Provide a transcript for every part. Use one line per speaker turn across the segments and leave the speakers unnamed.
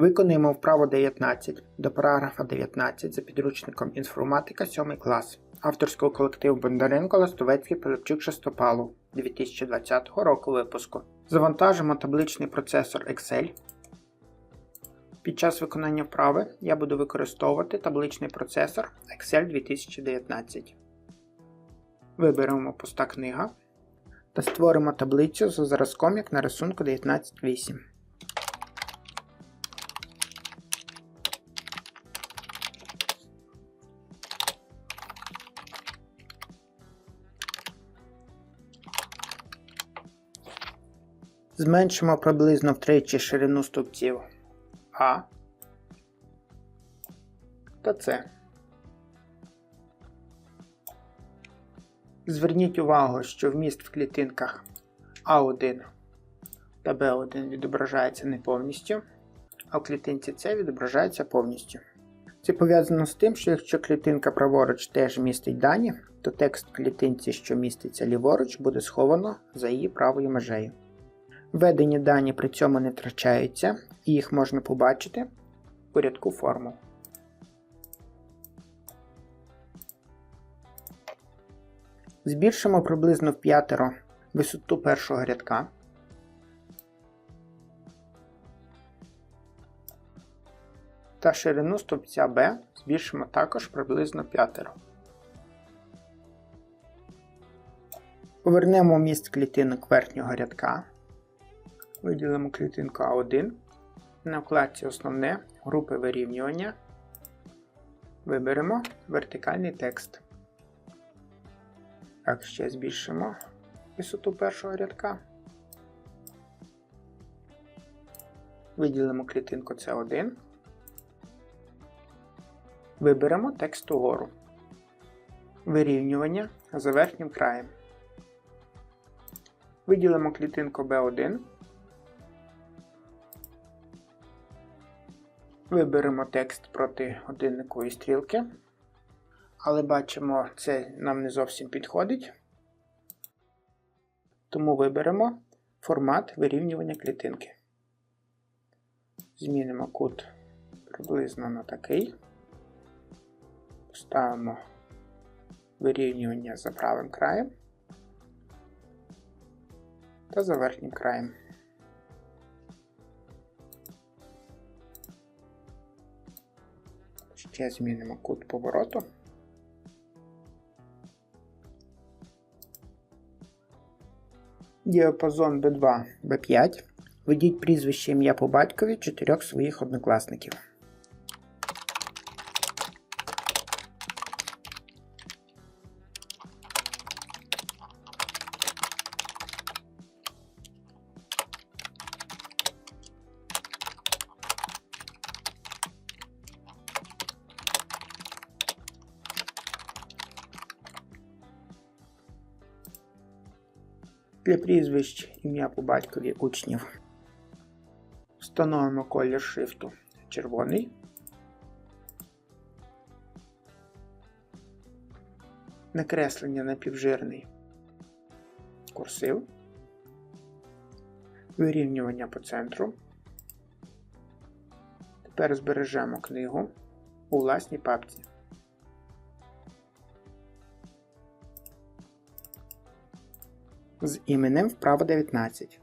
Виконуємо вправо 19 до параграфа 19 за підручником інформатика 7 клас авторського колективу Бондаренко Ластовецький Пилипчук Шестопалу 2020 року випуску. Завантажимо табличний процесор Excel. Під час виконання вправи я буду використовувати табличний процесор Excel 2019. Виберемо пуста книга та створимо таблицю за зразком як на рисунку 19.8. Зменшимо приблизно втричі ширину стовпців А та С. Зверніть увагу, що вміст в клітинках А1 та Б1 відображається не повністю, а в клітинці С відображається повністю. Це пов'язано з тим, що якщо клітинка праворуч теж містить дані, то текст клітинці, що міститься ліворуч, буде сховано за її правою межею. Введені дані при цьому не втрачаються, і їх можна побачити у рядку формул. Збільшимо приблизно в п'ятеро висоту першого рядка. Та ширину стовпця B збільшимо також приблизно п'ятеро. Повернемо міст клітинок верхнього рядка. Виділимо клітинку А1. На вкладці Основне групи вирівнювання. Виберемо вертикальний текст. Так, ще збільшимо висоту першого рядка. Виділимо клітинку С1. Виберемо текст угору. Вирівнювання за верхнім краєм. Виділимо клітинку B1. Виберемо текст проти годинникової стрілки. Але бачимо, це нам не зовсім підходить. Тому виберемо формат вирівнювання клітинки. Змінимо кут приблизно на такий. Поставимо вирівнювання за правим краєм та за верхнім краєм. Ще змінимо кут повороту. Діапазон B2, B5. Введіть прізвище ім'я по батькові чотирьох своїх однокласників. Для прізвищ ім'я по батькові учнів. Встановимо колір шрифту червоний. Накреслення напівжирний курсив. Вирівнювання по центру. Тепер збережемо книгу у власній папці. З іменем вправо 19.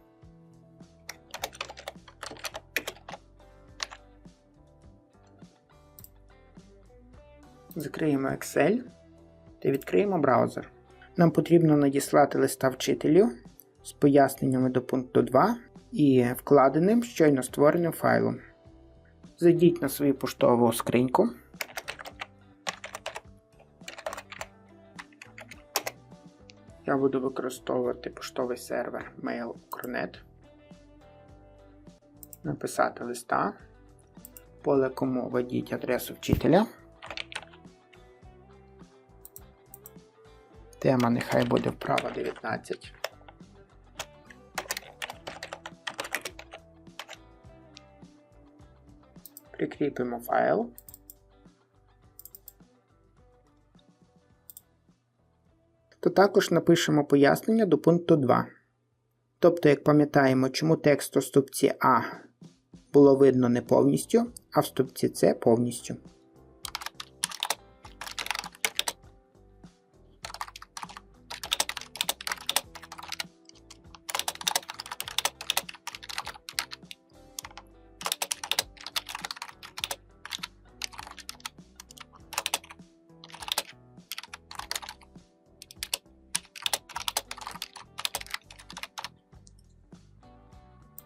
Закриємо Excel та відкриємо браузер. Нам потрібно надіслати листа вчителю з поясненнями до пункту 2 і вкладеним щойно створеним файлом. Зайдіть на свою поштову скриньку. Я буду використовувати поштовий сервер Mail.Ukronet. Написати листа. Поле кому введіть адресу вчителя. Тема нехай буде вправа 19. Прикріпимо файл. То також напишемо пояснення до пункту 2. Тобто, як пам'ятаємо, чому текст у ступці А було видно не повністю, а в ступці С повністю.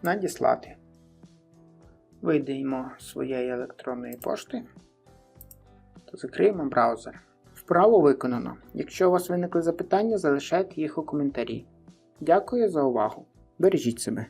Надіслати. Вийдемо з своєї електронної пошти та закриємо браузер. Вправо виконано. Якщо у вас виникли запитання, залишайте їх у коментарі. Дякую за увагу. Бережіть себе.